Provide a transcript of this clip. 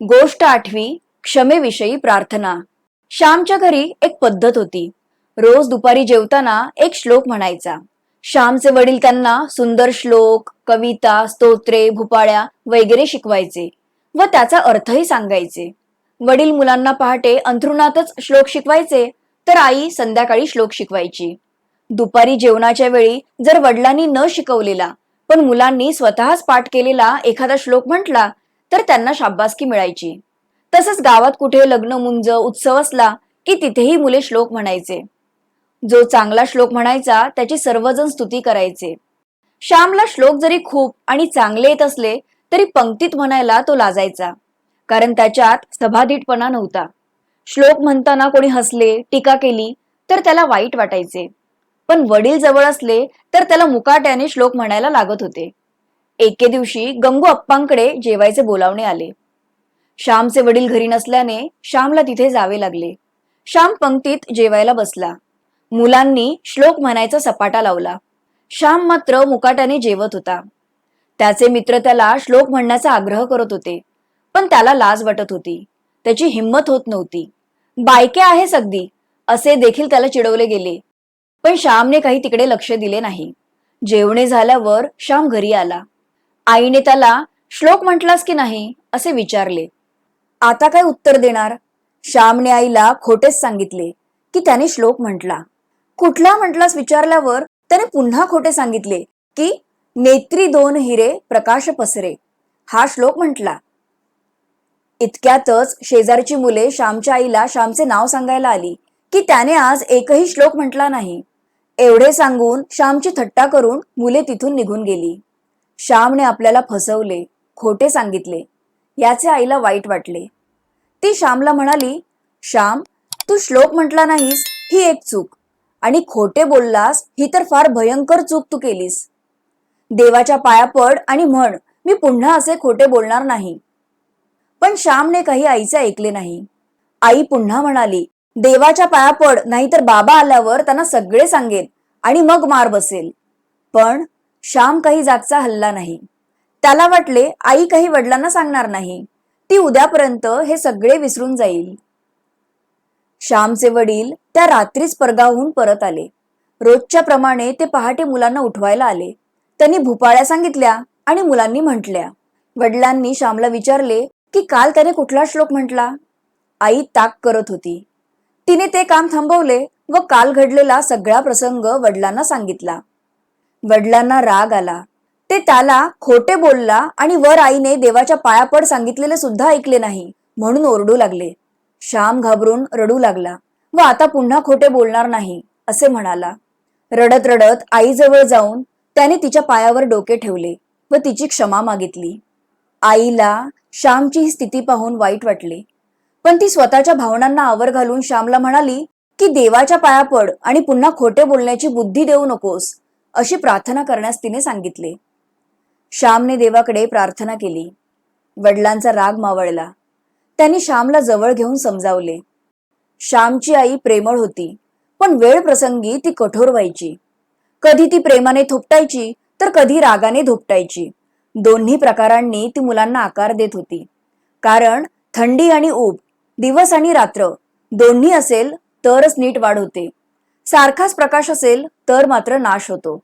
गोष्ट आठवी क्षमेविषयी प्रार्थना. श्यामच्या घरी एक पद्धत होती. रोज दुपारी जेवताना एक श्लोक म्हणायचा. श्यामचे वडील त्यांना सुंदर श्लोक कविता स्तोत्रे भुपाळ्या वगैरे शिकवायचे व त्याचा अर्थही सांगायचे. वडील मुलांना पहाटे अंथरुणातच श्लोक शिकवायचे तर आई संध्याकाळी श्लोक शिकवायची. दुपारी जेवणाच्या वेळी जर वडिलांनी न शिकवलेला पण मुलांनी स्वतःच पाठ केलेला एखादा श्लोक म्हटला तर त्यांना शाब्बासकी मिळायची. तसंच गावात कुठे लग्न मुंज उत्सव असला की तिथेही मुले श्लोक म्हणायचे. जो चांगला श्लोक म्हणायचा त्याची सर्वजण स्तुती करायचे. श्यामला श्लोक जरी खूप आणि चांगले येत असले तरी पंक्तीत म्हणायला तो लाजायचा. कारण त्याच्यात सभाधीटपणा नव्हता. श्लोक म्हणताना कोणी हसले टीका केली तर त्याला वाईट वाटायचे. पण वडील जवळ असले तर त्याला मुकाट्याने श्लोक म्हणायला लागत होते. एके दिवशी गंगू अप्पांकडे जेवायचे बोलावणे आले. श्यामचे वडील घरी नसल्याने श्यामला तिथे जावे लागले. श्याम पंक्तीत जेवायला बसला. मुलांनी श्लोक म्हणायचा सपाटा लावला. श्याम मात्र मुकाट्याने जेवत होता. त्याचे मित्र त्याला श्लोक म्हणण्याचा आग्रह करत होते पण त्याला लाज वाटत होती. त्याची हिंमत होत नव्हती. बायके आहेस अगदी असे देखील त्याला चिडवले गेले. पण श्यामने काही तिकडे लक्ष दिले नाही. जेवणे झाल्यावर श्याम घरी आला. आईने त्याला श्लोक म्हटलास की नाही असे विचारले. आता काय उत्तर देणार? श्यामने आईला खोटेच सांगितले की त्याने श्लोक म्हटला. कुठला म्हटलास विचारल्यावर त्याने पुन्हा खोटे सांगितले की नेत्री दोन हिरे प्रकाश पसरे. हा श्लोक म्हटला. इतक्यातच शेजारची मुले श्यामच्या आईला श्यामचे नाव सांगायला आली की त्याने आज एकही श्लोक म्हटला नाही. एवढे सांगून श्यामची थट्टा करून मुले तिथून निघून गेली. श्यामने आपल्याला फसवले खोटे सांगितले याचे आईला वाईट वाटले. ती श्यामला म्हणाली श्याम तू श्लोक म्हटला नाहीस ही एक चूक. आणि खोटे बोललास ही तर फार भयंकर चूक तू केलीस. देवाच्या पाया पड आणि म्हण मी पुन्हा असे खोटे बोलणार नाही. पण श्यामने काही आईचे ऐकले नाही. आई पुन्हा म्हणाली देवाच्या पाया पड नाहीतर बाबा आल्यावर त्यांना सगळे सांगेल आणि मग मार बसेल. पण श्याम काही जागचा हल्ला नाही. त्याला वाटले आई काही वडिलांना सांगणार नाही. ती उद्यापर्यंत हे सगळे विसरून जाईल. श्यामचे वडील त्या रात्रीच परगावहून परत आले. रोजच्या प्रमाणे ते पहाटे मुलांना उठवायला आले. त्यांनी भुपाळ्या सांगितल्या आणि मुलांनी म्हटल्या वडिलांनी श्यामला विचारले की काल त्याने कुठला श्लोक म्हटला? आई ताक करत होती. तिने ते काम थांबवले व काल घडलेला सगळा प्रसंग वडिलांना सांगितला. वडिलांना राग आला. ते त्याला खोटे बोलला आणि वर आईने देवाच्या पायापड सांगितलेले सुद्धा ऐकले नाही म्हणून ओरडू लागले. श्याम घाबरून रडू लागला. व आता पुन्हा खोटे बोलणार नाही असे म्हणाला. रडत रडत आईजवळ जाऊन त्याने तिच्या पायावर डोके ठेवले व तिची क्षमा मागितली. आईला श्यामची ही स्थिती पाहून वाईट वाटले. पण ती स्वतःच्या भावनांना आवर घालून श्यामला म्हणाली की देवाच्या पाया पड आणि पुन्हा खोटे बोलण्याची बुद्धी देऊ नकोस. अशी प्रार्थना करण्यास तिने सांगितले. श्यामने देवाकडे प्रार्थना केली. वडिलांचा राग मावळला. त्यांनी श्यामला जवळ घेऊन समजावले. श्यामची आई प्रेमळ होती पण वेळ प्रसंगी ती कठोर व्हायची. कधी ती प्रेमाने थोपटायची तर कधी रागाने धोपटायची. दोन्ही प्रकारांनी ती मुलांना आकार देत होती. कारण थंडी आणि ऊब दिवस आणि रात्र दोन्ही असेल तरच नीट वाढ होते. सारखाच प्रकाश असेल तर मात्र नाश होतो.